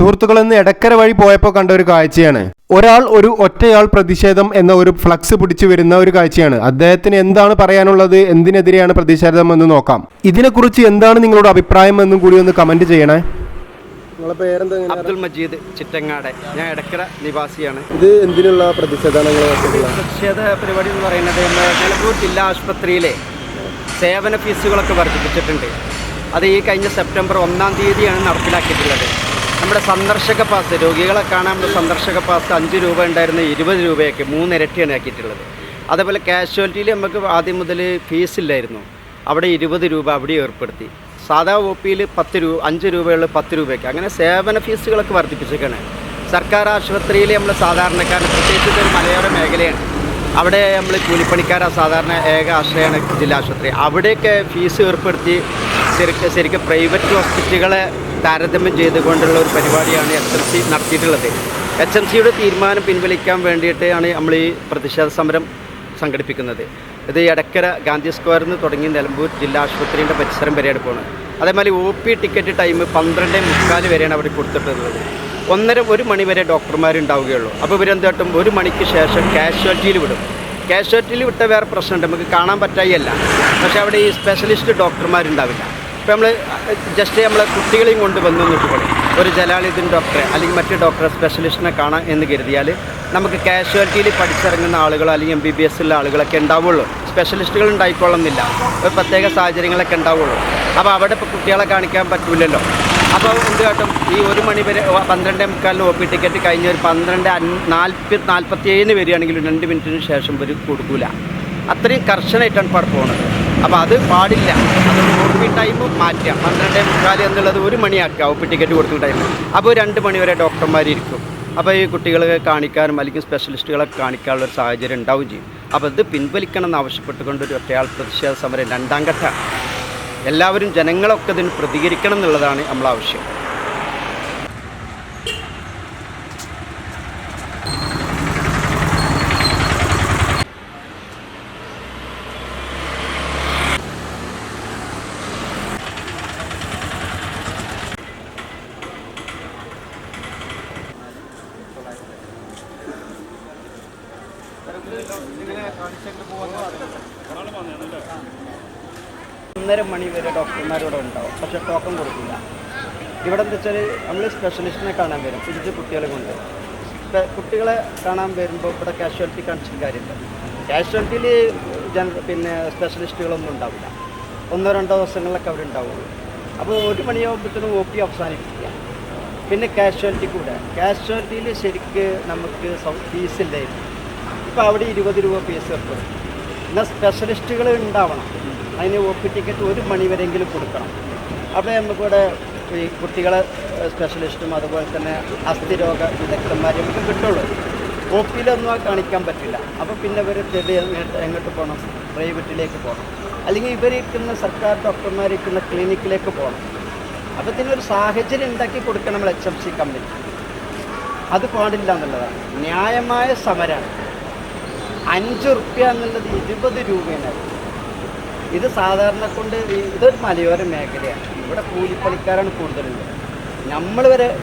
സുഹൃത്തുക്കൾ ഇന്ന് എടക്കര വഴി പോയപ്പോൾ കണ്ട ഒരു കാഴ്ചയാണ്. ഒരാൾ ഒരു ഒറ്റയാൾ പ്രതിഷേധം എന്ന ഒരു ഫ്ലക്സ് പിടിച്ചു വരുന്ന ഒരു കാഴ്ചയാണ്. അദ്ദേഹത്തിന് എന്താണ് പറയാനുള്ളത്? എന്തിനെതിരെയാണ് പ്രതിഷേധം എന്ന് നോക്കാം. ഇതിനെക്കുറിച്ച് എന്താണ് നിങ്ങളുടെ അഭിപ്രായം എന്നും കൂടി ഒന്ന് കമന്റ് ചെയ്യണേ. അബ്ദുൽ മജീദ് ചിറ്റങ്ങാട്. ഞാൻ ഇടക്കര നിവാസിയാണ്. ഇത് എന്തിനുള്ള പ്രതിഷേധമാണ്? പ്രതിഷേധ പരിപാടി എന്ന് പറയുന്നത് നിലമ്പൂർ ജില്ലാ ആശുപത്രിയിലെ സേവന ഫീസുകളൊക്കെ വർദ്ധിപ്പിച്ചിട്ടുണ്ട്. അത് ഈ കഴിഞ്ഞ സെപ്റ്റംബർ ഒന്നാം തീയതിയാണ് നടപ്പിലാക്കിയിട്ടുള്ളത്. നമ്മുടെ സന്ദർശക പാസ് രോഗികളെ കാണാൻ നമ്മുടെ സന്ദർശക പാസ് അഞ്ച് രൂപ ഉണ്ടായിരുന്ന ഇരുപത് രൂപയൊക്കെ മൂന്നിരട്ടിയാണ് ആക്കിയിട്ടുള്ളത്. അതേപോലെ കാഷ്വാലിറ്റിയിൽ നമുക്ക് ആദ്യം മുതൽ ഫീസ് ഇല്ലായിരുന്നു. അവിടെ ഇരുപത് രൂപ അവിടെ ഏർപ്പെടുത്തി. സാധാ ഒ പിയിൽ പത്ത് രൂപ അഞ്ച് രൂപയുള്ള പത്ത് രൂപയ്ക്ക്. അങ്ങനെ സേവന ഫീസുകളൊക്കെ വർദ്ധിപ്പിച്ചേക്കാണ്. സർക്കാർ ആശുപത്രിയിൽ നമ്മൾ സാധാരണക്കാരൻ പ്രത്യേകിച്ച് ഒരു മലയോര മേഖലയാണ്. അവിടെ നമ്മൾ കൂലിപ്പണിക്കാരാ സാധാരണ ഏക ആശ്രയമാണ് ജില്ലാ ആശുപത്രി. അവിടെയൊക്കെ ഫീസ് ഏർപ്പെടുത്തി ശരിക്കും ശരിക്കും പ്രൈവറ്റ് ഹോസ്പിറ്റലുകളെ താരതമ്യം ചെയ്തുകൊണ്ടുള്ള ഒരു പരിപാടിയാണ് എച്ച് എം സി നടത്തിയിട്ടുള്ളത്. എച്ച് എം സിയുടെ തീരുമാനം പിൻവലിക്കാൻ വേണ്ടിയിട്ടാണ് നമ്മൾ ഈ പ്രതിഷേധ സമരം സംഘടിപ്പിക്കുന്നത്. ഇത് എടക്കര ഗാന്ധി സ്ക്വയറിൽ നിന്ന് തുടങ്ങി നിലമ്പൂർ ജില്ലാ ആശുപത്രിയുടെ പരിസരം വരെയാണ് പോകുന്നത് അതേമാതിരി ഒ പി ടിക്കറ്റ് ടൈം പന്ത്രണ്ട് മുക്കാൽ വരെയാണ് അവർ കൊടുത്തിട്ടുള്ളത്. ഒന്നര ഒരു മണി വരെ ഡോക്ടർമാരുണ്ടാവുകയുള്ളൂ അപ്പോൾ ഇവരെന്തായിട്ടും ഒരു മണിക്ക് ശേഷം കാഷ്വാലിറ്റിയിൽ വിടും. കാഷ്വാലിറ്റിയിൽ വിട്ട വേറെ പ്രശ്നമുണ്ട്. നമുക്ക് കാണാൻ പറ്റായില്ല പക്ഷേ അവിടെ ഈ സ്പെഷ്യലിസ്റ്റ് ഡോക്ടർമാരുണ്ടാവില്ല ഇപ്പോൾ നമ്മൾ ജസ്റ്റ് നമ്മളെ കുട്ടികളെയും കൊണ്ട് വന്നു നോക്കിക്കോളെ ഒരു ജലാലിദ്ദീൻ ഡോക്ടറെ അല്ലെങ്കിൽ മറ്റു ഡോക്ടറെ സ്പെഷ്യലിസ്റ്റിനെ കാണാം എന്ന് കരുതിയാൽ നമുക്ക് കാഷ്വാലിറ്റിയിൽ പഠിച്ചിറങ്ങുന്ന ആളുകളോ അല്ലെങ്കിൽ എം ബി ബി എസ് ഉള്ള ആളുകളൊക്കെ ഉണ്ടാവുള്ളൂ. സ്പെഷ്യലിസ്റ്റുകൾ ഉണ്ടായിക്കൊള്ളുന്നില്ല. ഒരു പ്രത്യേക സാഹചര്യങ്ങളൊക്കെ ഉണ്ടാവുള്ളൂ. അപ്പോൾ അവിടെ ഇപ്പോൾ കുട്ടികളെ കാണിക്കാൻ പറ്റില്ലല്ലോ അപ്പോൾ എന്ത് കാട്ടും ഈ ഒരു മണി വരെ പന്ത്രണ്ട് മുക്കാലിന് ഒ പി ടിക്കറ്റ് കഴിഞ്ഞ ഒരു പന്ത്രണ്ട് നാൽപ്പത്തി നാൽപ്പത്തി ഏഴിന് വരികയാണെങ്കിൽ രണ്ട് മിനിറ്റിന് ശേഷം ഒരു കൊടുക്കില്ല അത്രയും കർശനമായിട്ടാണ് ഇപ്പോൾ പോകുന്നത് അപ്പോൾ അത് പാടില്ല. അതൊരു ഒ പി ടൈം മാറ്റുക പന്ത്രണ്ടേ മുക്കാൽ എന്നുള്ളത് ഒരു മണിയാക്കുക. ഒ പി ടിക്കറ്റ് കൊടുക്കുന്ന ടൈം അപ്പോൾ രണ്ട് മണി വരെ ഡോക്ടർമാർ ഇരിക്കും. അപ്പോൾ ഈ കുട്ടികളെ കാണിക്കാനും അല്ലെങ്കിൽ സ്പെഷ്യലിസ്റ്റുകളെ കാണിക്കാനുള്ള ഒരു സാഹചര്യം ഉണ്ടാവുകയും ചെയ്യും. അപ്പോൾ ഇത് പിൻവലിക്കണം എന്ന് ആവശ്യപ്പെട്ടുകൊണ്ട് ഒരു ഒറ്റയാൾ പ്രതിഷേധ സമരം രണ്ടാം ഘട്ട. എല്ലാവരും ജനങ്ങളൊക്കെ ഇതിന് പ്രതികരിക്കണം എന്നുള്ളതാണ് നമ്മൾ ആവശ്യം. ഒന്നര മണി വരെ ഡോക്ടർമാരിവിടെ ഉണ്ടാവും. പക്ഷെ ടോക്കൺ കൊടുക്കില്ല. ഇവിടെ എന്താ വെച്ചാൽ നമ്മൾ സ്പെഷ്യലിസ്റ്റിനെ കാണാൻ വരും. തിരിച്ച് കുട്ടികളെ കൊണ്ട്. കുട്ടികളെ കാണാൻ വരുമ്പോൾ ഇവിടെ കാഷ്വാലിറ്റി കാണിച്ചിട്ട് കാര്യമില്ല. കാഷ്വാലിറ്റിയിൽ ജന പിന്നെ സ്പെഷ്യലിസ്റ്റുകളൊന്നും ഉണ്ടാവില്ല. ഒന്നോ രണ്ടോ ദിവസങ്ങളിലൊക്കെ അവിടെ ഉണ്ടാവുള്ളൂ. അപ്പോൾ ഒരു മണിയാകുമ്പോഴത്തേനും ഒ പി അവസാനിപ്പിക്കുക. പിന്നെ കാഷ്വാലിറ്റി കൂടെ. കാഷ്വാലിറ്റിയിൽ ശരിക്ക് നമുക്ക് ഫീസ് ഇല്ലായിരുന്നു. ഇപ്പോൾ അവിടെ ഇരുപത് രൂപ ഫീസ് ഏർപ്പെടും എന്നാൽ സ്പെഷ്യലിസ്റ്റുകൾ ഉണ്ടാവണം. അതിന് ഒ പി ടിക്കറ്റ് ഒരു മണിവരെങ്കിലും കൊടുക്കണം. അപ്പോൾ നമുക്കിവിടെ ഈ കുട്ടികളെ സ്പെഷ്യലിസ്റ്റും അതുപോലെ തന്നെ അസ്ഥിരോഗ വിദഗ്ധന്മാരും ഒക്കെ കിട്ടുള്ളൂ. ഒ പിയിലൊന്നും കാണിക്കാൻ പറ്റില്ല. അപ്പോൾ പിന്നെ ഇവർ എങ്ങോട്ട് എങ്ങോട്ട് പോകണം പ്രൈവറ്റിലേക്ക് പോകണം അല്ലെങ്കിൽ ഇവരിരിക്കുന്ന സർക്കാർ ഡോക്ടർമാരിരിക്കുന്ന ക്ലിനിക്കിലേക്ക് പോകണം അപ്പോൾ ഇതിനൊരു സാഹചര്യം ഉണ്ടാക്കി കൊടുക്കണം നമ്മൾ എച്ച് എം സി കമ്പനി അത് പാടില്ല എന്നുള്ളതാണ്. ന്യായമായ സമരമാണ് അഞ്ച് റുപ്യ എന്നുള്ളത് ഇരുപത് രൂപയാണ്. ഇത് സാധാരണ കൊണ്ട് ഇതൊരു മലയോര മേഖലയാണ്. ഇവിടെ കൂലിപ്പണിക്കാരാണ് കൂടുതലുള്ളത്. നമ്മൾ വരെ